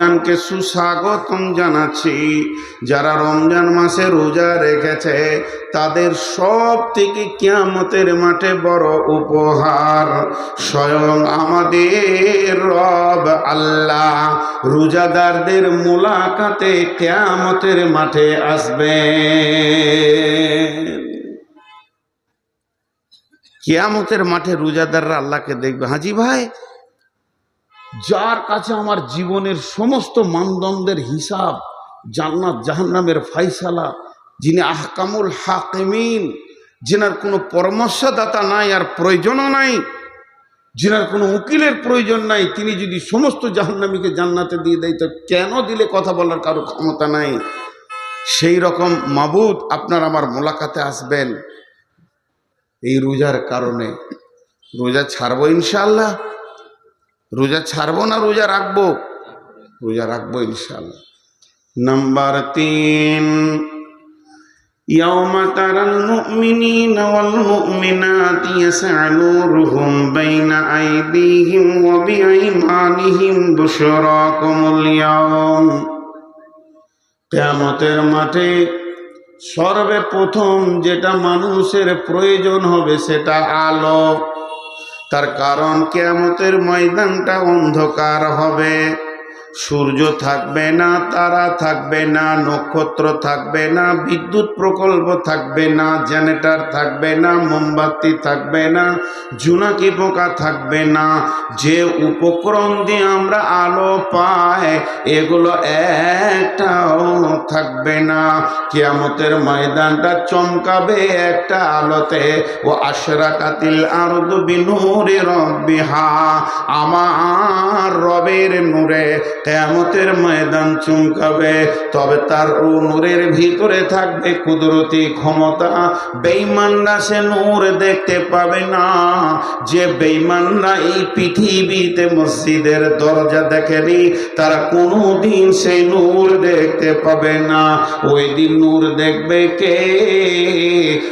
রমজানকে সুস্বাগতম জানাচ্ছি। যারা রমজান মাসে রোজা রেখেছে, তাদের সব থেকে কিয়ামতের মাঠে বড় উপহার। স্বয়ং আমাদের রব আল্লাহ রোজাদারদের মোলাকাতে কিয়ামতের মাঠে আসবে কিয়ামতের মাঠে রোজাদাররা আল্লাহকে দেখবে। হাজি ভাই যার কাছে আমার জীবনের সমস্ত মানদণ্ডের হিসাব জান্নাত জাহান্নামের ফাইসালা, যিনি আহকামুল হাকিমিন, যেনার কোনো পরামর্শদাতা নাই আর প্রয়োজনও নাই, যেনার কোনো উকিলের প্রয়োজন নাই, তিনি যদি সমস্ত জাহান্নামীকে জান্নাতে দিয়ে দেয়, তো কেন দিলে কথা বলার কারও ক্ষমতা নাই? সেই রকম মাবুদ আপনার আমার মোলাকাতে আসবেন। এই রোজার কারণে। রোজা ছাড়বো ইনশাল্লাহ রোজা ছাড়বো না রোজা রাখবো রোজা রাখবো ইনশাল্লাহ নাম্বার তিন يوم ترى المؤمنين والمؤمنات يسعى نورهم بين أيديهم وبأيمانهم بشراكم اليوم কেয়ামতের মাঠে সর্বপ্রথম যেটা মানুষের প্রয়োজন হবে সেটা আলো তার কারণ কেয়ামতের ময়দানটা অন্ধকার হবে। সূর্য থাকবে না, তারা থাকবে না, নক্ষত্র থাকবে না, বিদ্যুৎ প্রকল্প থাকবে না জেনেটার থাকবে না, মোমবাতি থাকবে না জোনাকি পোকা থাকবে না। যে উপকরণ দিয়ে আমরা আলো পাই, এগুলো একটাও থাকবে না। কিয়ামতের ময়দানটা চমকাবে একটা আলোতে, ও আশরা কাতিল আরদ বিনুরে রব্বিহা, আমার রবের নূরে কেয়ামতের ময়দান চমকাবে, তবে তার নূরের ভিতরে থাকবে কুদরতি ক্ষমতা। বেঈমানরা সে নূর দেখতে পাবে না। যে বেঈমানরা এই পৃথিবীতে মসজিদের দরজা দেখেনি, তারা কোনো দিন সেই নূর দেখতে পাবে না। ওই দিন নূর দেখবে কে?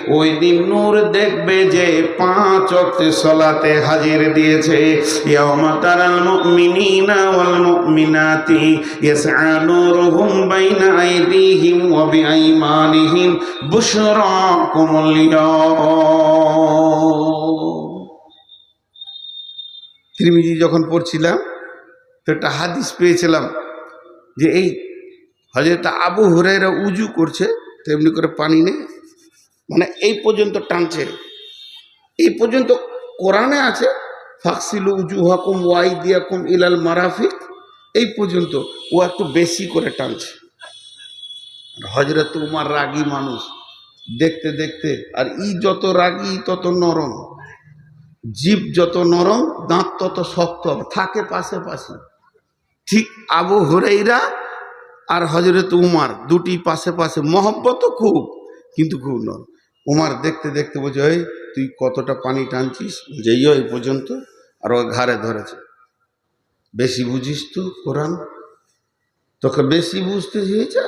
ওই দিন নূর দেখবে যে পাঁচ অক্ট সলাতে হাজির দিয়েছে। ইয়াউমা তারাল মুমিনাতি ইয়াসআ নূরুহুম বাইনা আইদিহিম ওয়া বিআইমানিহিম বুশরাকুমুল ইয়াউম তিরমিজি যখন পড়ছিলাম, তো একটা হাদিস পেয়েছিলাম যে এই হজরত আবু হুরাইরা উজু করছে, তেমনি করে পানি নেই মানে এই পর্যন্ত টানছে। এই পর্যন্ত কোরআনে আছে ফাকসিলু উজু হাকুম ওয়াই দিয়াকুম ইলাল মারাফিক এই পর্যন্ত ও একটু বেশি করে টানছে। হজরত উমার রাগী মানুষ, দেখতে দেখতে, আর ই যত রাগী, তত নরম। জীব যত নরম, দাঁত তত শক্ত থাকে পাশে পাশে। ঠিক আবু হরেইরা আর হজরত উমার দুটি পাশে পাশে। মহব্বত খুব, কিন্তু খুব নরম। উমার দেখতে দেখতে ওই তুই কতটা পানি টানছিস? যেই এই পর্যন্ত। আর ও ঘাড়ে ধরেছে। বেশি বুঝিস তো কোরআন? তোকে বেশি বুঝতে হয়েছে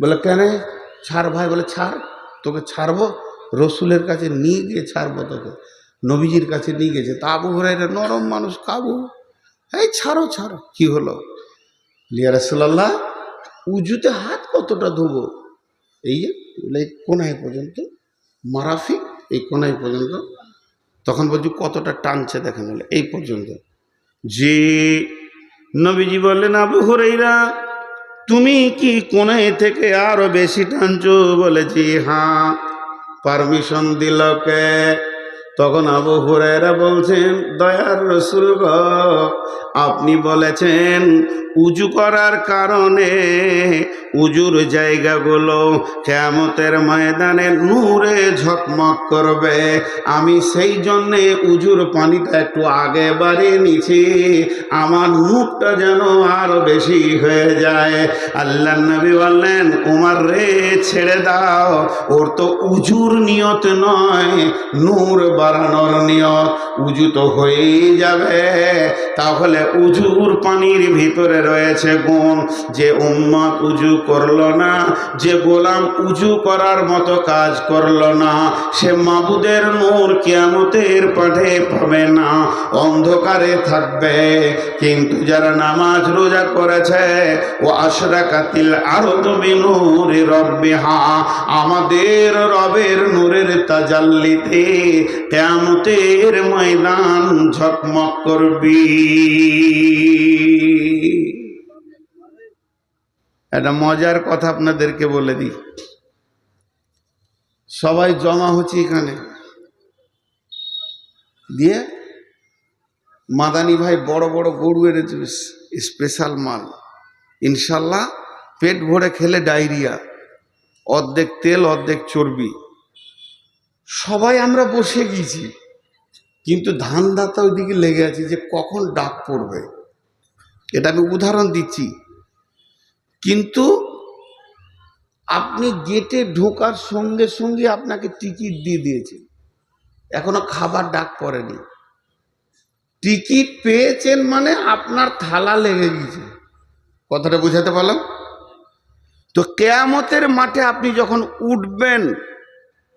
বলে, কেন? ছাড় ভাই, বলে, ছাড়। তোকে ছাড়বো? রসুলের কাছে নিয়ে গিয়ে ছাড়বো তোকে। নবীজির কাছে নিয়ে গেছে তা আবু হরাইরা নরম মানুষ কাবু। এই, ছাড়ো ছাড়ো। কি হলো? লিয়া রসুল্লাহ উজুতে হাত কতটা ধোবো? এই যে এই কোনায় পর্যন্ত, মারাফিক, এই কোনায় পর্যন্ত। তখন বলছি, কতটা টানছে দেখেন এই পর্যন্ত। যে নবীজি বললেন, আবু হরেইরা, তুমি কি কোনে থেকে আরও বেশি টানছো? বলেছি হ্যাঁ। পারমিশন দিল কে? তখন আবু হুরায়রা বলছেন, দয়ার রসুল গ, আপনি বলেছেন উজু করার কারণে উজুর জায়গাগুলো কেমতের ময়দানে নূরে ঝকমক করবে। আমি সেই জন্যে উজুর পানিটা একটু আগে বাড়িয়ে নিছি আমার মুখটা যেন আরও বেশি হয়ে যায়। আল্লাহ নবী বললেন, উমার রে, ছেড়ে দাও। ওর তো উজুর নিয়ত নয়, নূর বাড়ানোর নিয়ত উজু তো হয়েই যাবে। তাহলে উজুর পানির ভিতরে রয়েছে গুণ। যে উম্মত উজু করল না, যে গোলাম উজু করার মতো কাজ করল না, সে মাবুদের নূর কিয়ামতের পাঠে পাবে না। অন্ধকারে থাকবে, কিন্তু যারা নামাজ রোজা করেছে, ও আশরা কাতিল আরও তুমি নূরে রব্বিহা, আমাদের রবের নূরের তাজাল্লিতে কেমতের ময়দান ঝকমক করবি। একটা মজার কথা আপনাদেরকে বলে দিই। সবাই জমা হচ্ছে এখানে। দিয়ে মাদানি ভাই বড় বড় গরু এনেছে, স্পেশাল মাল। ইনশাল্লাহ পেট ভরে খেলে ডায়রিয়া। অর্ধেক তেল, অর্ধেক চর্বি। সবাই আমরা বসে গিয়েছি কিন্তু ধানদাতা ওইদিকে লেগে আছে যে কখন ডাক পড়বে। এটা আমি উদাহরণ দিচ্ছি। কিন্তু আপনি গেটে ঢোকার সঙ্গে সঙ্গে আপনাকে টিকিট দিয়ে দিয়েছে। এখনও খাবার ডাক পড়েনি। টিকিট পেয়েছেন মানে আপনার থালা লেগে গেছে। কথাটা বুঝাতে পারলাম? তো কেয়ামতের মাঠে আপনি যখন উঠবেন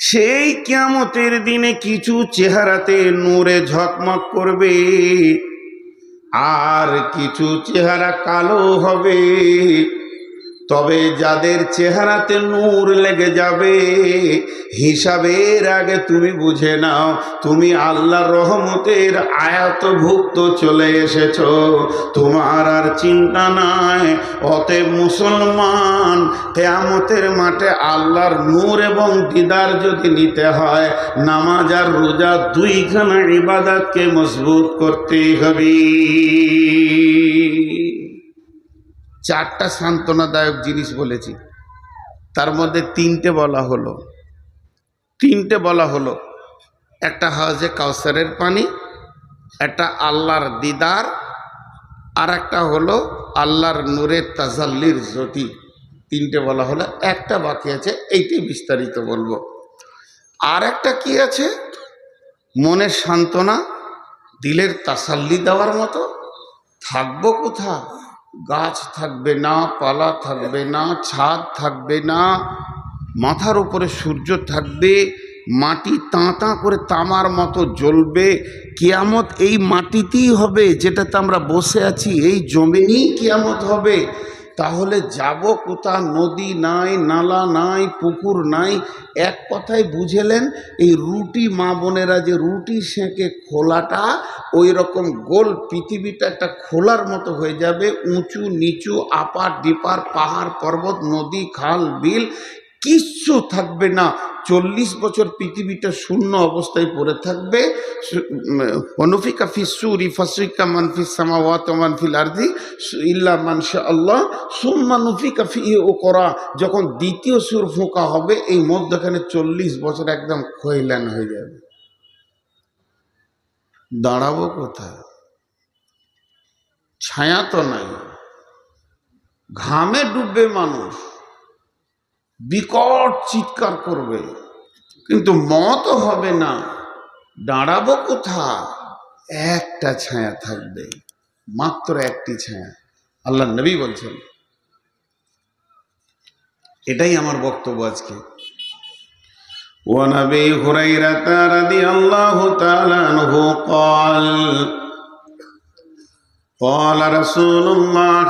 সেই কিয়ামতের দিনে কিছু চেহারাতে নূরে ঝকমক করবে। আর কিছু চেহারা কালো হবে। তবে যাদের চেহারাতে নূর লেগে যাবে, হিসাবের আগে তুমি বুঝে নাও, তুমি আল্লাহর রহমতের আয়াতভুক্ত চলে এসেছ। তোমার আর চিন্তা নাই, অতএব মুসলমান, কেয়ামতের মাঠে আল্লাহর নূর এবং দিদার যদি নিতে হয়, নামাজ আর রোজা দুইখানা ইবাদতকে মজবুত করতেই হবে। চারটা সান্ত্বনাদায়ক জিনিস বলেছি। তার মধ্যে তিনটে বলা হলো। তিনটে বলা হলো। একটা হাজে কাউসারের পানি, একটা আল্লাহর দিদার, আর একটা হলো আল্লাহর নূরের তাজাল্লির জ্যোতি। তিনটে বলা হলো। একটা বাকি আছে এইটাই বিস্তারিত বলব। আর একটা কি আছে? মনের সান্ত্বনা, দিলের তাসাল্লি দেওয়ার মতো। থাকব কোথা গাছ থাকবে না, পালা থাকবে না, ছাদ থাকবে না, মাথার উপরে সূর্য থাকবে, মাটি তাঁতা করে তামার মতো জ্বলবে, কিয়ামত এই মাটিতেই হবে যেটাতে আমরা বসে আছি, এই জমিনেই কিয়ামত হবে। তাহলে যাব কোথা? নদী নাই, নালা নাই, পুকুর নাই। এক কথায় বুঝেলেন, এই রুটি মা বোনেরা যে রুটি সেঁকে খোলাটা ওই রকম গোল পৃথিবীটা একটা খোলার মতো হয়ে যাবে। উঁচু, নিচু, আপার, ডিপার, পাহাড়, পর্বত, নদী, খাল, বিল কিচ্ছু থাকবে না। চল্লিশ বছর পৃথিবীটা শূন্য অবস্থায় পড়ে থাকবে। অনুফিকা ফিসুরি ফাসিকা মানফিস সামাওয়াত ওয়া মানফিল আরদি ইল্লা মানশা আল্লাহ। সুম্মা ফি ও করা। যখন দ্বিতীয় সুর ফোঁকা হবে, এই মধ্যখানে চল্লিশ বছর একদম খৈলান হয়ে যাবে। দাঁড়াবো কোথায়? ছায়া তো নাই। ঘামে ডুববে মানুষ। বিকট চিৎকার করবে কিন্তু মত হবে না দাঁড়াবো কোথা একটা ছায়া থাকবে মাত্র একটি ছায়া আল্লাহ নবী বলছেন এটাই আমার বক্তব্য আজকে ونبي هريرة رضي الله تعالى عنه قال قال رسول الله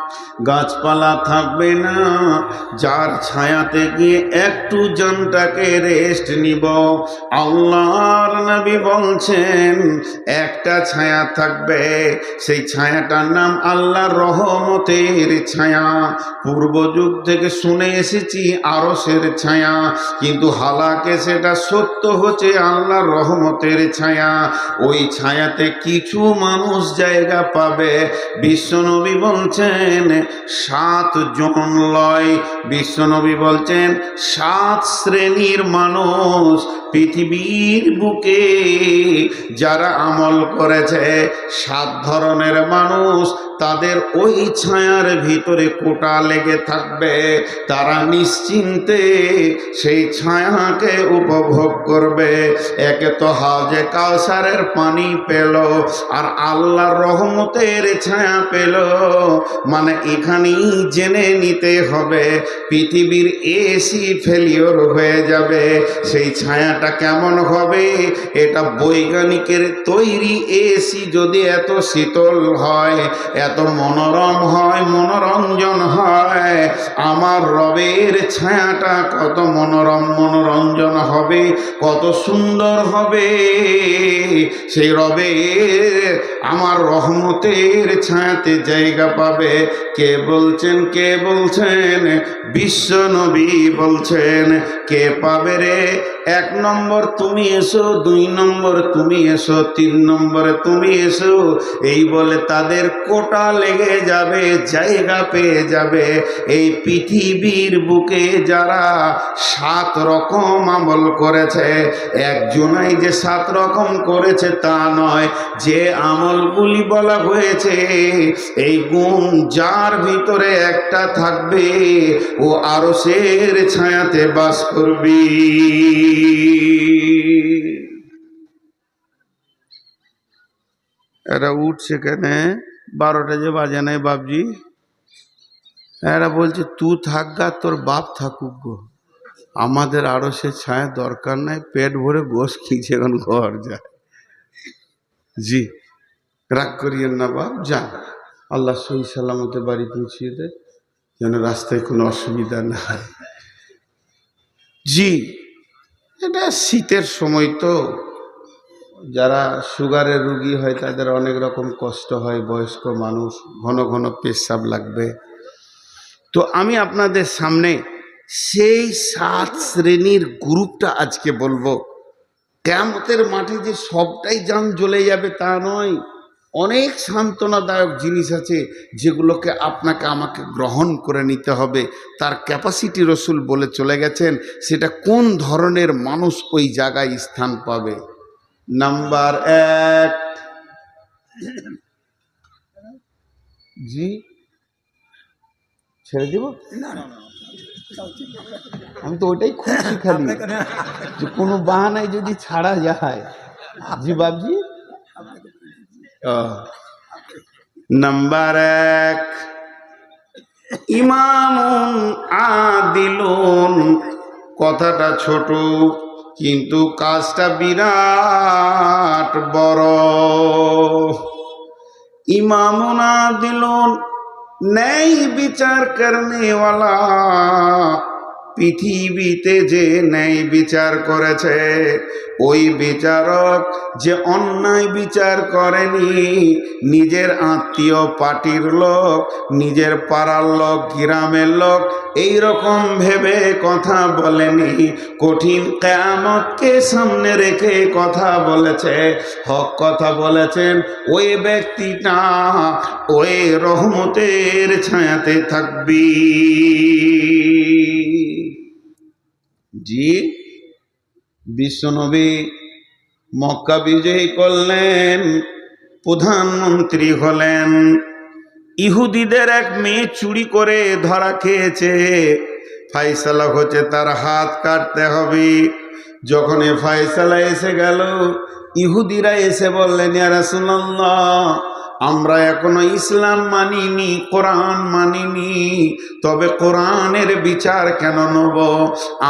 গাছপালা থাকবে না। যার ছায়াতে গিয়ে একটু জানটাকে রেস্ট নিব। আল্লাহর নবী বলছেন, একটা ছায়া থাকবে। সেই ছায়াটার নাম আল্লাহর রহমতের ছায়া। পূর্ব যুগ থেকে শুনে এসেছি আরসের ছায়া। কিন্তু হালাকে সেটা সত্য হচ্ছে আল্লাহর রহমতের ছায়া। ওই ছায়াতে কিছু মানুষ জায়গা পাবে। বিশ্বনবী বলছেন সাত জন লয়। বিশ্বনবী বলছেন সাত শ্রেণির মানুষ পৃথিবীর বুকে যারা আমল করেছে, সাত ধরনের মানুষ তাদের ওই ছায়ার ভিতরে কোটা লেগে থাকবে। তারা নিশ্চিন্তে সেই ছায়াকে উপভোগ করবে। একে তো হাজে কাউসারের পানি পেল আর আল্লাহর রহমতের ছায়া পেল। মানে এখানেই জেনে নিতে হবে, পৃথিবীর এসি ফেলিওর হয়ে যাবে। সেই ছায়াটা কেমন হবে? এটা বৈজ্ঞানিকের তৈরি এসি যদি এত শীতল হয়, এত মনোরম হয়, মনোরঞ্জন হয়, আমার রবের ছায়াটা কত মনোরম, মনোরঞ্জন হবে, কত সুন্দর হবে। সেই রবের আমার রহমতের ছায়াতে জায়গা পাবে। কে বলছেন কে বলছেন? বিশ্ব নবী বলছেন, কে পাবে রে? এক নম্বর তুমি এসো, দুই নম্বর তুমি এসো, তিন নম্বরে তুমি এসো। এই বলে তাদের কোটা লেগে যাবে, জায়গা পেয়ে যাবে। এই পৃথিবীর বুকে যারা সাত রকম আমল করেছে, একজনাই যে সাত রকম করেছে তা নয়, যে আমলগুলি বলা হয়েছে, এই গুণ যার ভিতরে একটা থাকবে, ও আরও সের ছায়াতে বাস করবি। এরা উঠছে কেন? বারোটা যে বাজে নাই বাপজি। এরা বলছে তুই থাক গা, তোর বাপ থাকুক গো। আমাদের আরও সে ছায়া দরকার নাই, পেট ভরে গোস খিঁচে এখন ঘর যায়। জি, রাগ করিয়েন না বাপ, যান। আল্লাহ সহি সালামতে বাড়ি পৌঁছিয়ে দেয়, যেন রাস্তায় কোনো অসুবিধা না হয়। জি এটা শীতের সময় তো যারা সুগারের রুগী হয় তাদের অনেক রকম কষ্ট হয়, বয়স্ক মানুষ, ঘন ঘন পেশাব লাগবে। তো আমি আপনাদের সামনে সেই সাত শ্রেণির গ্রুপটা আজকে বলব। কেমতের মাঠে যে সবটাই যান জ্বলে যাবে তা নয়। অনেক সান্ত্বনাদায়ক জিনিস আছে যেগুলোকে আপনাকে আমাকে গ্রহণ করে নিতে হবে। তার ক্যাপাসিটি রসুল বলে চলে গেছেন সেটা কোন ধরনের মানুষ ওই জায়গায় স্থান পাবে? নাম্বার এক। জি? ছেড়ে দিব? আমি তো ওইটাই খুঁজছি খালি যে কোনো বাহানায় যদি ছাড়া যায়। জি বাবজি নাম্বার এক, ইমামুন আদিলুন। কথাটা ছোট, কিন্তু কাজটা বিরাট বড়। ইমামুন আদিলুন, ন্যায় বিচার করনেওয়ালা পৃথিবীতে যে ন্যায় বিচার করেছে, ওই বিচারক যে অন্যায় বিচার করেনি, নিজের আত্মীয় পার্টির লোক, নিজের পাড়ার লোক, গ্রামের লোক এই রকম ভেবে কথা বলেনি। কঠিন কেয়ামতকে সামনে রেখে কথা বলেছে, হক কথা বলেছেন ওই ব্যক্তিটা, ওই রহমতের ছায়াতে থাকবি। জি, বিশ্বনবী মক্কা বিজয়ী করলেন, প্রধানমন্ত্রী হলেন। ইহুদিদের এক মেয়ে চুরি করে ধরা খেয়েছে। ফাইসালা হচ্ছে তার হাত কাটতে হবে। যখন এ ফাইসালা এসে গেল, ইহুদিরা এসে বললেন, ইয়া রাসূলুল্লাহ আমরা এখনও ইসলাম মানিনি, কোরআন মানিনি, তবে কোরআনের বিচার কেন নেব?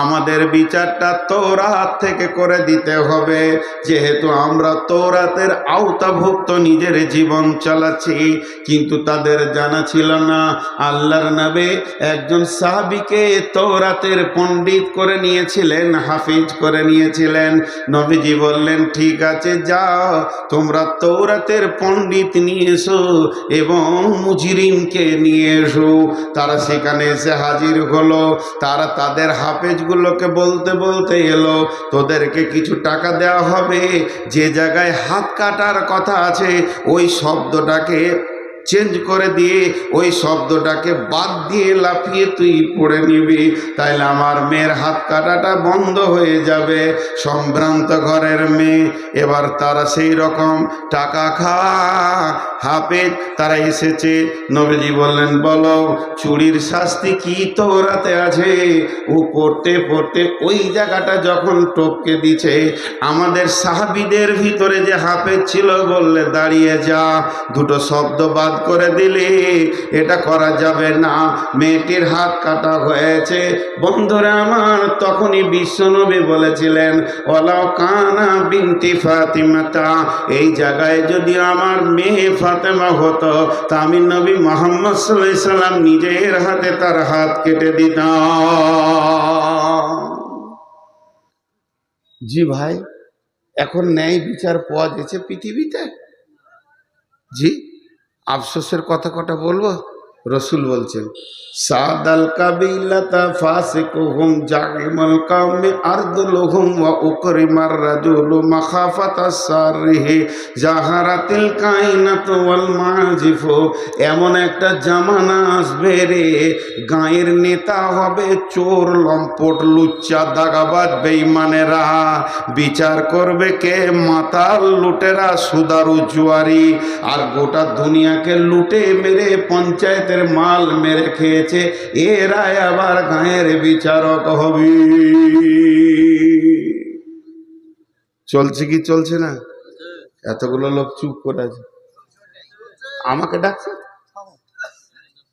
আমাদের বিচারটা তোরাত থেকে করে দিতে হবে। যেহেতু আমরা তোরাতের আওতাভুক্ত নিজের জীবন চালাচ্ছি, কিন্তু তাদের জানা ছিল না। আল্লাহর নবে একজন সাহাবিকে তোরাতের পণ্ডিত করে নিয়েছিলেন, হাফিজ করে নিয়েছিলেন। নবীজি বললেন, ঠিক আছে, যাও, তোমরা তোরাতের পণ্ডিত নিয়ে এসো এবং মুজিরিনকে নিয়ে এসো। তারা সেখানে এসে হাজির হলো। তারা তাদের হাফেজগুলোকে বলতে বলতে এলো, তোদেরকে কিছু টাকা দেওয়া হবে। যে জায়গায় হাত কাটার কথা আছে, ওই শব্দটাকে চেঞ্জ করে দিয়ে ওই শব্দটাকে বাদ দিয়ে লাফিয়ে তুই পড়ে নিবি। তাইলে আমার মেয়ের হাত কাটাটা বন্ধ হয়ে যাবে। সম্ভ্রান্ত ঘরের মেয়ে, এবার তারা সেই রকম টাকা খা। হাফেজ, তারা এসেছে। নবীজি বললেন, বলো, চুরির শাস্তি কি তোরাতে আছে? ও পড়তে পড়তে ওই জায়গাটা যখন টপকে দিছে, আমাদের সাহাবিদের ভিতরে যে হাফেজ ছিল, বললে, দাঁড়িয়ে যা। দুটো শব্দ বাদ করে দিলে। এটা করা যাবে না। মেয়েটির হাত কাটা হয়েছে। বন্ধুরা আমার, তখনই বিশ্বনবী বলেছিলেন ওলাও কানা বিনতি ফাতিমাতা। এই জায়গায় যদি আমার মেয়ে ফাতেমা হতো, তা আমি নবী মোহাম্মদ সাল্লাহ সাল্লাম নিজের হাতে তার হাত কেটে দিতাম। জি ভাই, এখন ন্যায় বিচার পাওয়া গেছে পৃথিবীতে? জি? আফসোসের কথা কটা বলব? রসুল বলছেন, সাদাল কাবিলাতা ফাসিকুহুম জাইমাল কাউমি আরদুলুহুম ওয়া উকরিমার রাজুলু মাখাফাতা সারহি জাহারাতিল কাইনাতু ওয়াল মাজিফু। এমন একটা জামানা আসবে রে, গায়ের নেতা হবে চোর, লম্পট, লুচ্চা, দাগাবাজ বেঈমানেরা বিচার করবে কে? মাতাল লুটেরা, সুদারু জুয়ারি। আর গোটা দুনিয়াকে লুটে মেরে পঞ্চায়েতের মাল মেরে খেয়েছে, এরাই আবার গায়ের বিচারক হবে। চলছে কি চলছে না? এতগুলো লোক চুপ করে আছে। আমাকে ডাকছে?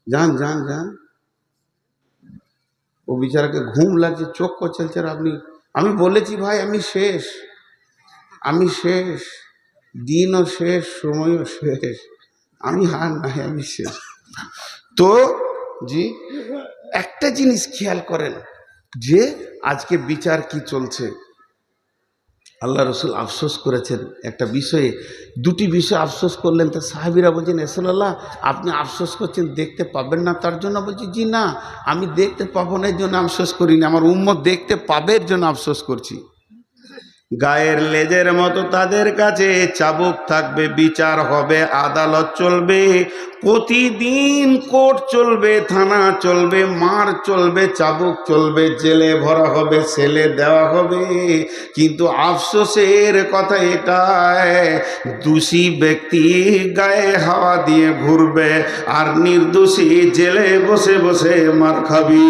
যান যান যান। ও বিচারাকে ঘুম লাগছে, চোখ চলছে, আপনি, আমি বলেছি ভাই, আমি শেষ। আমি শেষ। দিনও শেষ, সময়ও শেষ। আমি হার নাই, আমি শেষ। তো জি, একটা জিনিস খেয়াল করেন যে আজকে বিচার কি চলছে। আল্লাহ রসুল আফসোস করেছেন একটা বিষয়ে। দুটি বিষয় আফসোস করলেন, তো সাহাবিরা বলছেন, এসলাল্লাহ, আপনি আফসোস করছেন, দেখতে পাবেন না তার জন্য? বলছি, জি না, আমি দেখতে পাবো না, এর জন্য আফসোস করিনি। আমার উম্মত দেখতে পাবে, এর জন্য আফসোস করছি। গায়ের লেজের মতো তাদের কাছে চাবুক থাকবে, বিচার হবে, আদালত চলবে, প্রতিদিন কোর্ট চলবে, থানা চলবে, মার চলবে, চাবুক চলবে, জেলে ভরা হবে, সেলে দেওয়া হবে। কিন্তু আফসোসের কথা এটাই, দোষী ব্যক্তি গায়ে হাওয়া দিয়ে ঘুরবে, আর নির্দোষী জেলে বসে বসে মার খাবি।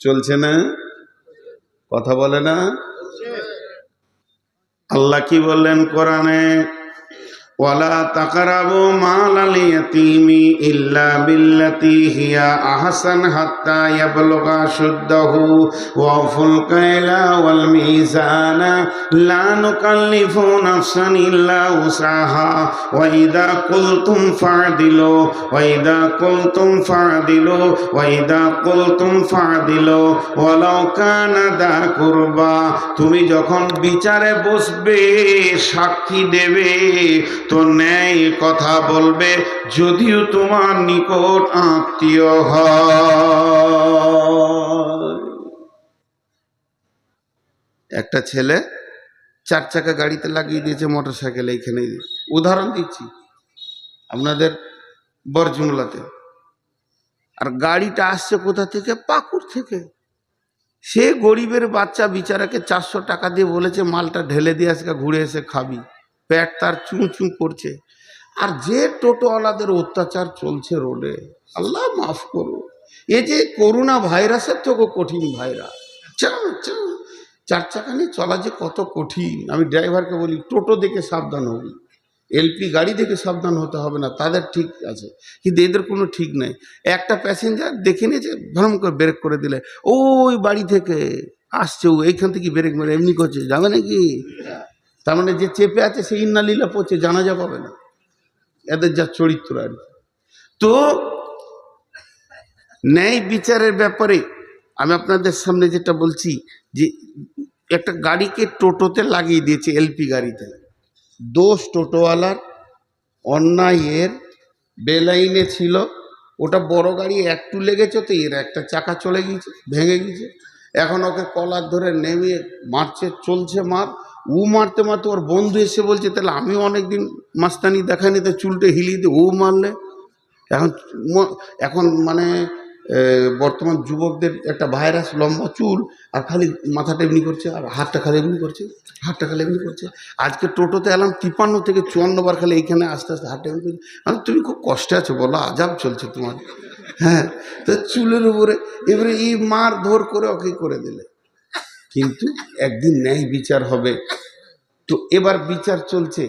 চলছে না? কথা বলে না? আল্লাহ কি বললেন কোরআনে? ওয়ালা কুলতুম ফাদিলু ওয়া ইদা কুলতুম ফাদিলু ওয়া ইদা কানা দা কুরবা তুমি যখন বিচারে বসবে সাক্ষী দেবে তো ন্যায় কথা বলবে যদিও তোমার নিকট আত্মীয় একটা ছেলে চার চাকা গাড়িতে লাগিয়ে দিয়েছে মোটর সাইকেল এইখানে উদাহরণ দিচ্ছি আপনাদের বরজুমলাতে। আর গাড়িটা আসছে কোথা থেকে? পাকুর থেকে। সে গরিবের বাচ্চা বিচারাকে চারশো টাকা দিয়ে বলেছে, মালটা ঢেলে দিয়ে আজকে ঘুরে এসে খাবি। পেট তার চুঁ চুঁ করছে। আর যে টোটোওয়ালাদের অত্যাচার চলছে রোডে, আল্লাহ মাফ করো এ যে করোনা ভাইরাসের থেকেও কঠিন ভাইরাস। চা চা, চার চাকা নিয়ে চলা যে কত কঠিন। আমি ড্রাইভারকে বলি, টোটো দেখে সাবধান হবি। এলপি গাড়ি দেখে সাবধান হতে হবে না, তাদের ঠিক আছে। কিন্তু এদের কোনো ঠিক নেই। একটা প্যাসেঞ্জার দেখে নিয়েছে ভ্রম করে ব্রেক করে দিলে, ওই বাড়ি থেকে আসছে ও, এইখান থেকে ব্রেক মেরে, এমনি করছে, যাবে নাকি? তার মানে যে চেপে আছে সেই ইন্নালীলা পড়ছে, জানাজা পাবে না। এদের যা চরিত্র আর। তো ন্যায় বিচারের ব্যাপারে আমি আপনাদের সামনে যেটা বলছি যে একটা গাড়িকে টোটোতে লাগিয়ে দিয়েছে এলপি গাড়িতে। দোষ টোটোওয়ালার, অন্যায়ের বেলাইনে ছিল। ওটা বড় গাড়ি একটু লেগেছে তো, এর একটা চাকা চলে গিয়েছে, ভেঙে গিয়েছে। এখন ওকে কলার ধরে নেমে মারছে, চলছে মার। ও মারতে মারতে ওর বন্ধু এসে বলছে, তাহলে আমিও অনেকদিন মাস্তানি দেখানি তো চুলটে হিলিয়ে দিয়ে ও মারলে? এখন এখন মানে বর্তমান যুবকদের একটা ভাইরাস, লম্বা চুল, আর খালি মাথাটা এমনি করছে, আর হাতটা খালি এমনি করছে, হাতটা খালি এমনি করছে। আজকে টোটোতে এলাম, তিপ্পান্ন থেকে চুয়ান্ন বার খালি এইখানে আস্তে আস্তে হাতটা এমনি করছে। আমি তুমি খুব কষ্টে আছো, বলো, আজাব চলছে তোমার। হ্যাঁ তো চুলের উপরে, এবারে এই মার ধর করে ওকে করে দিলে। কিন্তু একদিন ন্যায় বিচার হবে। তো এবার বিচার চলছে।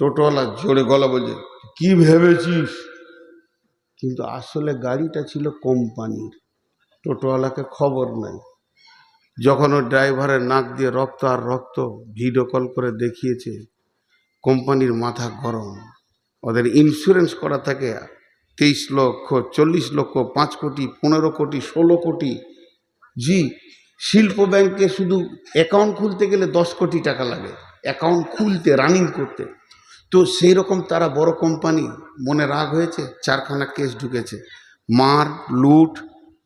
টোটোওয়ালা জোরে গলা বলছে, কি ভেবেছিস? কিন্তু আসলে গাড়িটা ছিল কোম্পানির। টোটোওয়ালাকে খবর নাই। যখন ওর ড্রাইভারের নাক দিয়ে রক্ত আর রক্ত ভিডিও কল করে দেখিয়েছে, কোম্পানির মাথা গরম। ওদের ইন্স্যুরেন্স করা থাকে তেইশ লক্ষ, চল্লিশ লক্ষ, পাঁচ কোটি, পনেরো কোটি, ষোলো কোটি। জি শিল্প ব্যাংকে শুধু অ্যাকাউন্ট খুলতে গেলে দশ কোটি টাকা লাগে। অ্যাকাউন্ট খুলতে রানিং করতে। তো সেই রকম তারা বড় কোম্পানি মনে রাগ হয়েছে, চারখানা কেস ঢুকেছে। মার লুট,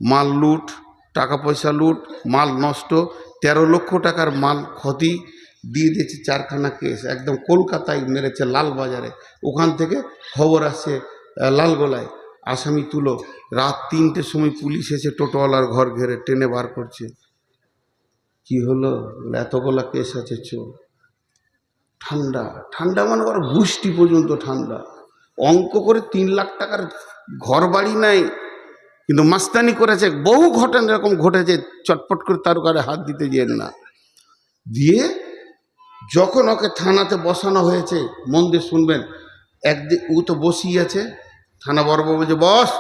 মাল লুট, টাকা পয়সা লুট, মাল নষ্ট, তেরো লক্ষ টাকার মাল ক্ষতি দিয়ে দিয়েছে চারখানা কেস একদম কলকাতায় মেরেছে লালবাজারে। ওখান থেকে খবর আসছে লালগোলায়। আসামি তুলো। রাত তিনটের সময় পুলিশ এসে টোটোওয়ালার ঘর ঘেরে টেনে বার করছে। কি হলো? এতগুলা কেস আছে চোর ঠান্ডা। ঠান্ডা মানে ওর গুষ্টি পর্যন্ত ঠান্ডা। অঙ্ক করে তিন লাখ টাকার ঘর বাড়ি নাই। কিন্তু মাস্তানি করেছে, বহু ঘটনা এরকম ঘটেছে, চটপট করে তার ঘরে হাত দিতে যেন না। দিয়ে যখন ওকে থানাতে বসানো হয়েছে, মন দিয়ে শুনবেন, একদিক, ও তো বসিয়ে আছে, থানা বড়বাবু যে, বস।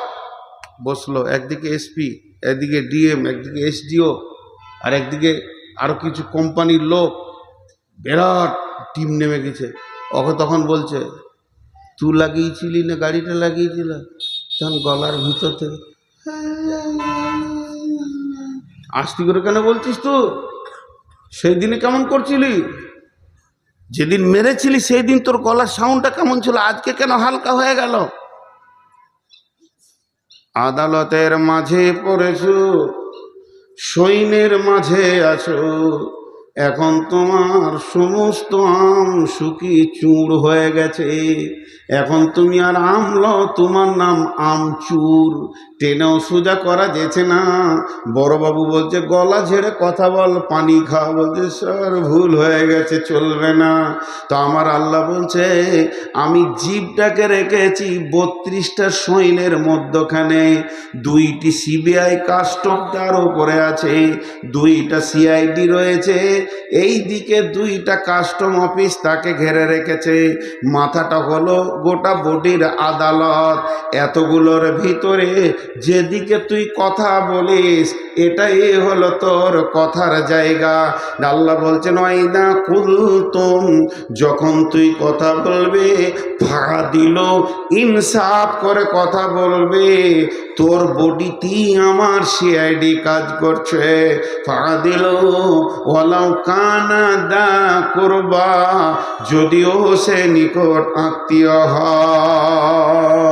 বসল, একদিকে এসপি, একদিকে ডিএম, একদিকে এসডিও। আর একদিকে আরও কিছু কোম্পানির লোক বিরাট টিম নেমে গেছে। ওকে তখন বলছে, তুই লাগিয়েছিলি না গাড়িটা লাগিয়েছিল? তখন গলার ভিতর থেকে, আস্তি করে কেন বলছিস তো সেই দিনে কেমন করছিলি? যেদিন মেরেছিলি সেই দিন তোর গলার সাউন্ডটা কেমন ছিল? আজকে কেন হালকা হয়ে গেল? আদালতের মাঝে পড়েছো সৈন্যের মাঝে আছো। এখন তোমার সমস্ত আম শুকি চূড় হয়ে গেছে। এখন তুমি আর আম আমল তোমার নাম আমচুর। টেনেও সোজা করা যেছে না। বড়বাবু বলছে, গলা ঝেড়ে কথা বল, পানি খাওয়া বলছে, স্যার, ভুল হয়ে গেছে, চলবে না। তো আমার আল্লাহ বলছে, আমি জীবটাকে রেখেছি বত্রিশটা সৈন্যের মধ্যখানে। দুইটি সিবিআই কাস্টম তার উপরে আছে, দুইটা সিআইডি রয়েছে। এই দিকে দুইটা কাস্টম অফিস তাকে ঘেরে রেখেছে। মাথাটা হলো গোটা বডির আদালত। এতগুলোর ভিতরে যেদিকে তুই কথা বলিস, এটাই হলো তোর কথার জায়গা। আল্লাহ বলছেন না কুলতুম যখন তুই কথা বলবে, ফাঁকা দিল ইনসাফ করে কথা বলবে। তোর বডিতেই আমার সিআইডি কাজ করছে। ফাঁকা দিল ওলাও কানা দা করবা, যদিও সে নিকট আত্মীয় হয়।